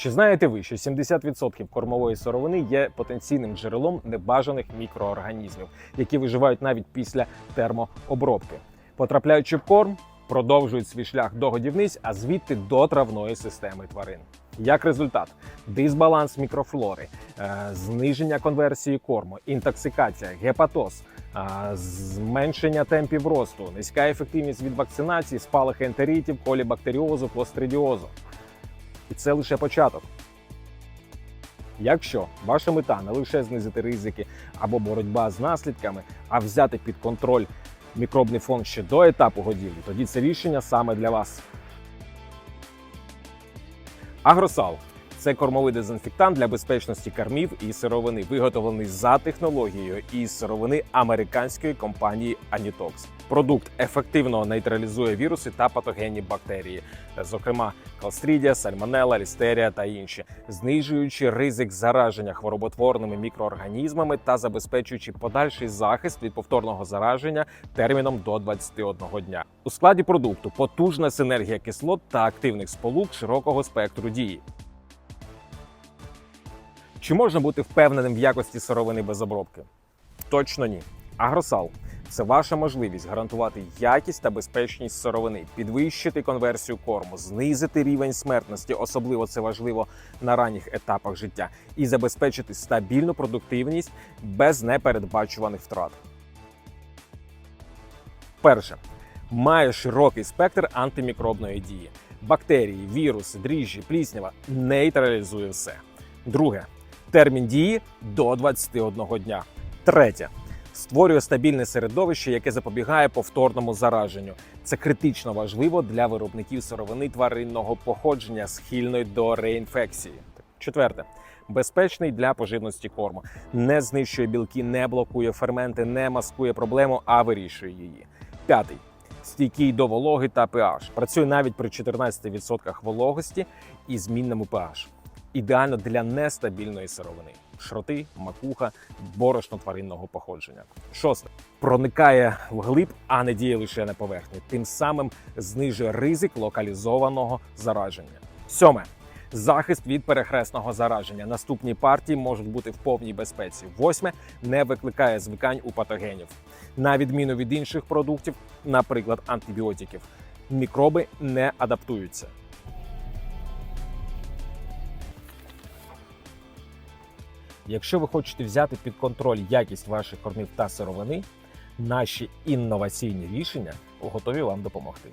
Чи знаєте ви, що 70% кормової сировини є потенційним джерелом небажаних мікроорганізмів, які виживають навіть після термообробки? Потрапляючи в корм, продовжують свій шлях до годівниць, а звідти до травної системи тварин. Як результат, дисбаланс мікрофлори, е, зниження конверсії корму, інтоксикація, гепатоз, е, зменшення темпів росту, низька ефективність від вакцинації, спалахи ентеритів, колібактеріозу, клостридіозу. І це лише початок. Якщо ваша мета не лише знизити ризики або боротьба з наслідками, а взяти під контроль мікробний фон ще до етапу годівлі, тоді це рішення саме для вас. Агросал це кормовий дезінфектант для безпечності кормів і сировини, виготовлений за технологією із сировини американської компанії Anitox. Продукт ефективно нейтралізує віруси та патогенні бактерії, зокрема Clostridia, Salmonella, Listeria та інші, знижуючи ризик зараження хвороботворними мікроорганізмами та забезпечуючи подальший захист від повторного зараження терміном до 21 дня. У складі продукту потужна синергія кислот та активних сполук широкого спектру дії. Чи можна бути впевненим в якості сировини без обробки? Точно ні. Агросал це ваша можливість гарантувати якість та безпечність сировини, підвищити конверсію корму, знизити рівень смертності, особливо це важливо на ранніх етапах життя, і забезпечити стабільну продуктивність без непередбачуваних втрат. Перше. Має широкий спектр антимікробної дії. Бактерії, віруси, дріжджі, пліснява нейтралізує все. Друге. Термін дії до 21 дня. Третє. Створює стабільне середовище, яке запобігає повторному зараженню. Це критично важливо для виробників сировини тваринного походження, схильної до реінфекції. Четверте. Безпечний для поживності корму, не знищує білки, не блокує ферменти, не маскує проблему, а вирішує її. П'ятий стійкий до вологи та pH. Працює навіть при 14% вологості і змінному pH. Ідеально для нестабільної сировини. Шроти, макуха, борошно тваринного походження. Шосте проникає вглиб, а не діє лише на поверхні. Тим самим знижує ризик локалізованого зараження. Сьоме захист від перехресного зараження. Наступні партії можуть бути в повній безпеці. Восьме не викликає звикань у патогенів. На відміну від інших продуктів, наприклад, антибіотиків, мікроби не адаптуються. Якщо ви хочете взяти під контроль якість ваших кормів та сировини, наші інноваційні рішення готові вам допомогти.